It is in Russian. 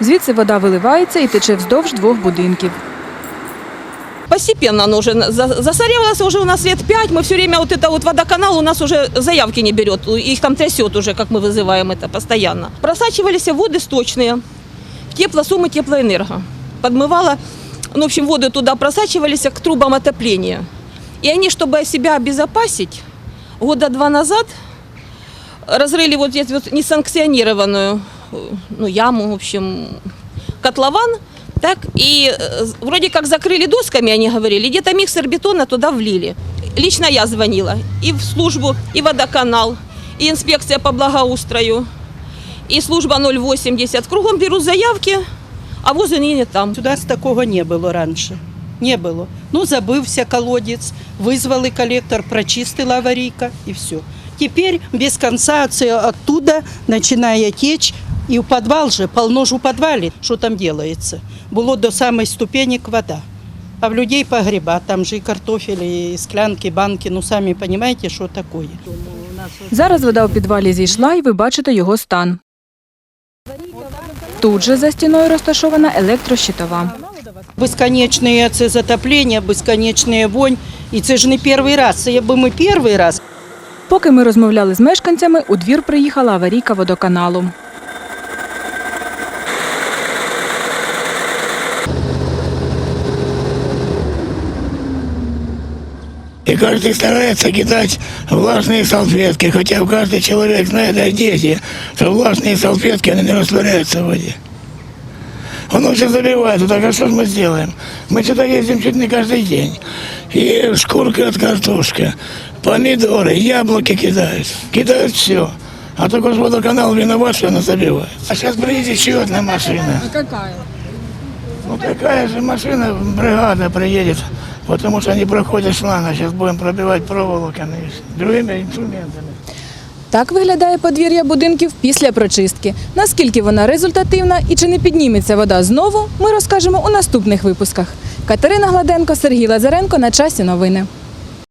Звідси вода виливається і тече вздовж двох будинків. Постепенно оно уже на- за- засорялось уже у нас лет пять. Мы все время вот это вот водоканал у нас уже заявки не берет. Их там трясет уже, как мы вызываем это постоянно. Просачивались воды сточные в теплосумы теплоэнерго. Подмывало, ну, в общем, воды туда просачивались к трубам отопления. И они, чтобы себя обезопасить, года два назад разрыли вот здесь вот несанкционированную э, ну, яму, в общем, котлован, так, и э, вроде как закрыли досками, они говорили, где-то миксер бетона туда влили. Лично я звонила и в службу, и водоканал, и инспекция по благоустрою, и служба 080. Кругом берут заявки, а возле не там. Сюди з такого не було раніше. Не було. Ну, забився колодець, визвали колектор, прочистила аварійка і все. Тепер без конца це оттуда починає течь, і в підвал же, полно ж у підвалі, що там робиться. Було до самої ступенек вода. А в людей погреба, там же і картофель, і склянки, банки, ну самі розумієте, що таке. Зараз вода у підвалі зійшла, і ви бачите його стан. Тут же за стіною розташована електрощитова. Безконечне це затоплення, безконечна вонь. І це ж не перший раз. Це якби ми перший раз, Поки ми розмовляли з мешканцями, у двір приїхала аварійка водоканалу. И каждый старается кидать влажные салфетки, хотя каждый человек знает о дети, что влажные салфетки, они не растворяются в воде. Он все забивает, так а что ж мы сделаем? Мы сюда ездим чуть не каждый день. И шкурка от картошки, помидоры, яблоки кидают. Кидают все. А только ж водоканал виноват, что она забивает. А сейчас приедет еще одна машина. А какая? Ну такая же машина, бригада приедет, потому что они проходят шланг, сейчас будем пробивать проволоками другими инструментами. Так виглядає подвір'я будинків після прочистки. Наскільки вона результативна і чи не підніметься вода знову, ми розкажемо у наступних випусках. Катерина Гладенко, Сергій Лазаренко на часі новини.